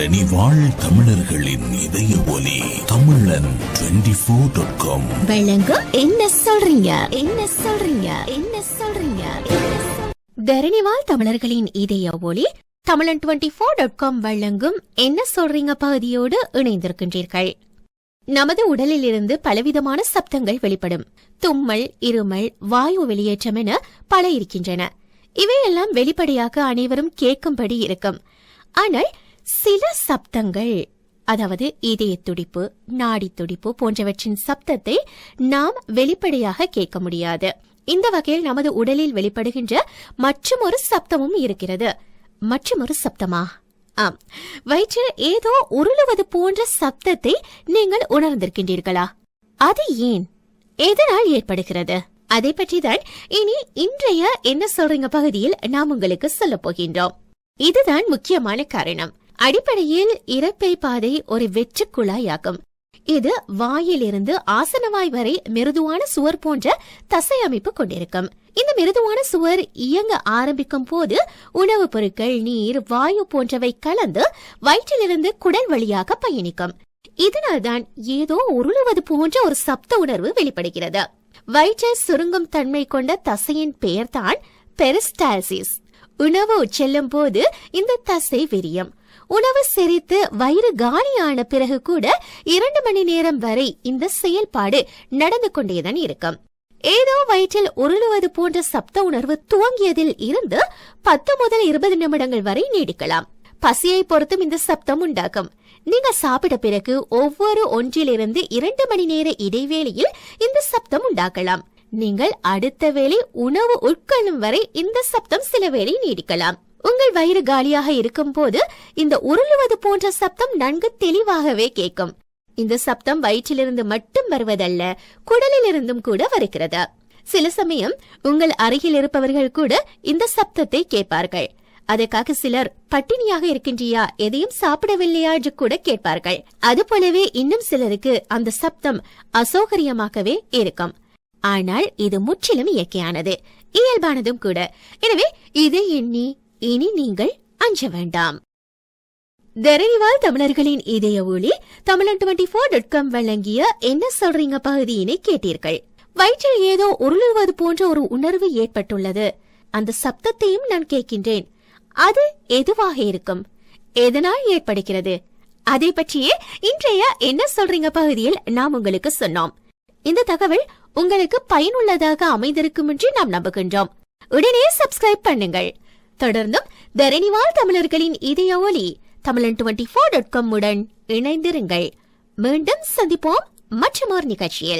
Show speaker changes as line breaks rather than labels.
தரணி வாழ் தமிழர்களின் இதய ஒலி தமிழன் டுவெண்டி போர் டாட் காம்
வழங்கும் என்ன சொல்றீங்க? என்ன சொல்றீங்க? என்ன சொல்றீங்க? தரணிவால் தமிழர்களின் இதய ஒளி தமிழன் டுவெண்டி ஃபோர் டாட் காம் வழங்கும் என்ன சொல்றீங்க பகுதியோடு இணைந்திருக்கின்றீர்கள். நமது உடலில் இருந்து பலவிதமான சப்தங்கள் வெளிப்படும். தும்மல் இருமல் வாயு வெளியேற்றம் என பல இருக்கின்றன. இவையெல்லாம் வெளிப்படையாக அனைவரும் கேட்கும்படி இருக்கும். ஆனால் சில சப்தங்கள் அதாவது இதய துடிப்பு நாடி துடிப்பு போன்றவற்றின் சப்தத்தை நாம் வெளிப்படையாக கேட்க முடியாது. இந்த வகையில் நமது உடலில் வெளிப்படுகின்ற மற்றுமொரு சப்தமும் இருக்கிறது. மற்றுமொரு சப்தமா? ஆம். வயிற்றில் ஏதோ உருளுவது போன்ற சப்தத்தை நீங்கள் உணர்ந்திருக்கின்றீர்களா? அது ஏன்? எதனால் ஏற்படுகிறது? அதை பற்றிதான் இனி இன்றைய என்ன சொல்றீங்க பகுதியில் நாம் உங்களுக்கு சொல்லப் போகின்றோம். இதுதான் முக்கியமான காரணம். அடிப்படையில் இறப்பை பாதை ஒரு வெற்று குழாயாகும். இது வாயிலிருந்து ஆசனவாய் வரை மிருதுவான சுவர் போன்ற தசை அமைப்பு கொண்டிருக்கும். இந்த மிருதுவான சுவர் இயங்க ஆரம்பிக்கும் போது உணவுப் பொருட்கள் நீர் வாயு போன்றவை கலந்து வயிற்றிலிருந்து குடல் வழியாக பயணிக்கும். இதனால்தான் ஏதோ உருளுவது போன்ற ஒரு சப்த உணர்வு வெளிப்படுகிறது. வயிற்றை சுருங்கும் தன்மை கொண்ட தசையின் பெயர்தான் பெரிஸ்டால்சிஸ். உணவு செல்லும் போது இந்த தசை விரியும். உணவு செரித்து வயிறு காலியான பிறகு கூட இரண்டு மணி நேரம் வரை இந்த செயல்பாடு நடந்து கொண்டேதான் இருக்கும். ஏதோ வயிற்றில் உருளுவது போன்ற சப்த உணர்வு துவங்கியதில் இருந்து பத்து முதல் இருபது நிமிடங்கள் வரை நீடிக்கலாம். பசியை பொறுத்தும் இந்த சப்தம் உண்டாகும். நீங்க சாப்பிட பிறகு ஒவ்வொரு ஒன்றிலிருந்து இரண்டு மணி நேர இடைவேளையில் இந்த சப்தம் உண்டாக்கலாம். நீங்கள் அடுத்த வேளை உணவு உட்கொள்ளும் வரை இந்த சப்தம் சில வேளை நீடிக்கலாம். உங்கள் வயிறு காலியாக இருக்கும் போது இந்த உருளுவது போன்ற சப்தம் நன்கு தெளிவாகவே கேட்கும். இந்த சப்தம் வயிற்றிலிருந்து மட்டும் வருவதல்ல குடலிலிருந்தும் கூட வருகிறது. சில சமயம் உங்கள் அருகில் இருப்பவர்கள் கூட இந்த சப்தத்தை கேட்பார்கள். அதற்காக சிலர் பட்டினியாக இருக்கின்றியா? எதையும் சாப்பிடவில்லையா? என்று கூட கேட்பார்கள். அது போலவே இன்னும் சிலருக்கு அந்த சப்தம் அசௌகரியமாகவே இருக்கும். ஆனால் இது முற்றிலும் இயற்கையானது. இயல்பானதும் கூட. எனவே இதை எண்ணி இனி நீங்கள் அஞ்ச வேண்டாம். தரணிவால் தமிழர்களின் இதய ஒளி தமிழன் டுவெண்டி ஃபோர் டாட் காம் வழங்கிய என்ன சொல்றீங்க பகுதியினை கேட்டீர்கள். வயிற்றில் ஏதோ உருளுவது போன்ற ஒரு உணர்வு ஏற்பட்டுள்ளது. அந்த சப்தத்தையும் நான் கேட்கின்றேன். அது எதுவாக இருக்கும்? எதனால் ஏற்படுகிறது? அதை பற்றியே இன்றைய என்ன சொல்றீங்க பகுதியில் நாம் உங்களுக்கு சொன்னோம். இந்த தகவல் உங்களுக்கு பயனுள்ளதாக அமைந்திருக்கும் என்று நாம் நம்புகின்றோம். உடனே சப்ஸ்கிரைப் பண்ணுங்கள். தொடர்ந்தும் தரணிவாழ் தமிழர்களின் இதய ஒலி தமிழன் டுவெண்டி ஃபோர் டாட் காம் உடன் இணைந்திருங்கள். மீண்டும் சந்திப்போம் மற்றும் ஒரு நிகழ்ச்சியில்.